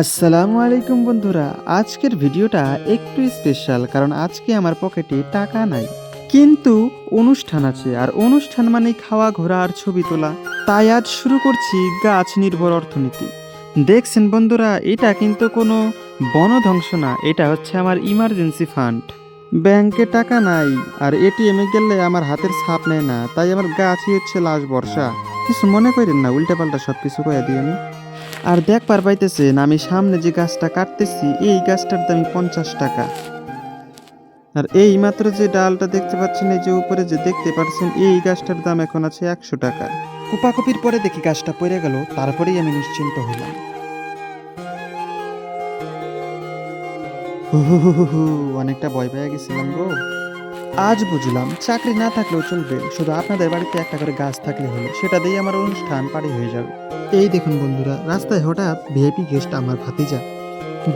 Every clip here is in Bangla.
আসসালামু আলাইকুম বন্ধুরা, আজকের ভিডিওটা একটু স্পেশাল কারণ আজকে আমার পকেটে টাকা নাই। কিন্তু অনুষ্ঠান আছে, আর অনুষ্ঠান মানে খাওয়া, ঘোরা আর ছবি তোলা। তাই আজ শুরু করছি গাছ নির্ভর অর্থনীতি। দেখছেন বন্ধুরা, এটা কিন্তু কোনো বনধ্বংস না, এটা হচ্ছে আমার ইমার্জেন্সি ফান্ড ব্যাংকে টাকা নাই, আর এটিএমে গেলে আমার হাতের ছাপ নেয় না, তাই আমার গাছই হচ্ছে লাশ বর্ষা। কিছু মনে করেন না, উল্টাপাল্টা সব কিছু কয়ে দিই আমি। আর দেখবার পাইতেছেন আমি সামনে যে গাছটা কাটতেছি এই গাছটার দামই পঞ্চাশ টাকা। আর এই মাত্র যে ডালটা দেখতে পাচ্ছেন এই যে উপরে যে দেখতে পাচ্ছেন এই গাছটার দাম এখন আছে একশো টাকা। কুপাকুপির পরে দেখি গাছটা পড়ে গেল তারপরেই আমি নিশ্চিন্ত হলাম অনেকটা ভয় পেয়ে গেছিলাম গো। আজ বুঝলাম চাকরি না থাকলেও চলবে। শুধু আপনাদের বাড়িতে একটা করে গাছ থাকলে হলো, সেটা দিয়ে আমার অনুষ্ঠান পারি হয়ে যাবে। এই দেখুন বন্ধুরা, রাস্তায় হঠাৎ ভিআইপি গেস্ট আমার ভাতিজা।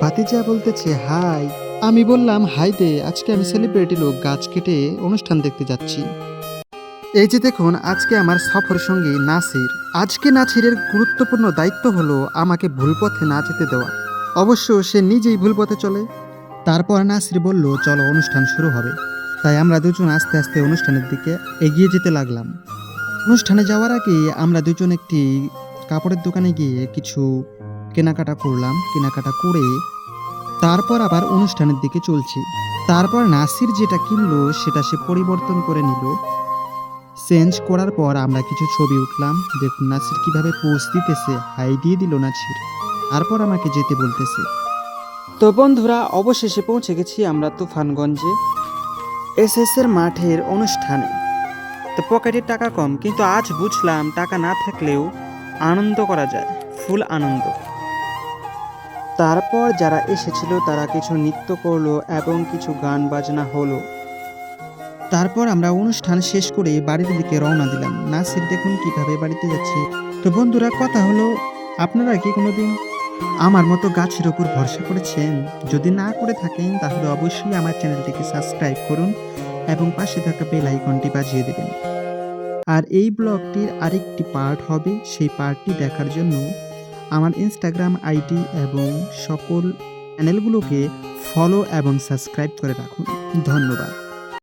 ভাতিজা বলতেছে, হাই। আমি বললাম, হাই দে আজকে আমি সেলিব্রিটি লোক গাছ কেটে অনুষ্ঠান দেখতে যাচ্ছি। এই যে দেখুন, আজকে আমার সফর সঙ্গী নাসির। আজকে নাসিরের গুরুত্বপূর্ণ দায়িত্ব হলো আমাকে ভুল পথে না যেতে দেওয়া। অবশ্য সে নিজেই ভুল পথে চলে। তারপর নাসির বলল, চলো, অনুষ্ঠান শুরু হবে। তাই আমরা দুজন আস্তে আস্তে অনুষ্ঠানের দিকে এগিয়ে যেতে লাগলাম। অনুষ্ঠানে যাওয়ার আগে আমরা দুজন একটি কাপড়ের দোকানে গিয়ে কিছু কেনাকাটা করলাম, কেনাকাটা করে তারপর আবার অনুষ্ঠানের দিকে চলছি। তারপর নাসির যেটা কিনলো সেটা সে পরিবর্তন করে নিল। চেঞ্জ করার পর আমরা কিছু ছবি উঠলাম, দেখুন নাসির কীভাবে পোজ দিতেছে, হাই দিয়ে দিল নাসির। তারপর আমাকে যেতে বলতেছে। তো বন্ধুরা, অবশেষে পৌঁছে গেছি আমরা তুফানগঞ্জে। এসএস এর মাঠের অনুষ্ঠানে। তো পকেটে টাকা কম, কিন্তু আজ বুঝলাম টাকা না থাকলেও আনন্দ করা যায়, ফুল আনন্দ। তারপর যারা এসেছিল, তারা কিছু নৃত্য করল এবং কিছু গান বাজনা হলো। তারপর আমরা অনুষ্ঠান শেষ করে বাড়ির দিকে রওনা দিলাম। নাসির, দেখুন কীভাবে বাড়িতে যাচ্ছে। তো বন্ধুরা, কথা হলো, আপনারা কি কোনোদিন আমার মতো গাছের ওপর ভরসা করেছেন। যদি না করে থাকেন, তাহলে অবশ্যই আমার চ্যানেলটিকে সাবস্ক্রাইব করুন এবং পাশে থাকা বেল আইকনটি বাজিয়ে দেবেন। আর এই ব্লগটির আরেকটি পার্ট হবে সেই পার্টটি দেখার জন্য আমার ইনস্টাগ্রাম আইডি এবং সকল চ্যানেলগুলোকে ফলো এবং সাবস্ক্রাইব করে রাখুন। ধন্যবাদ।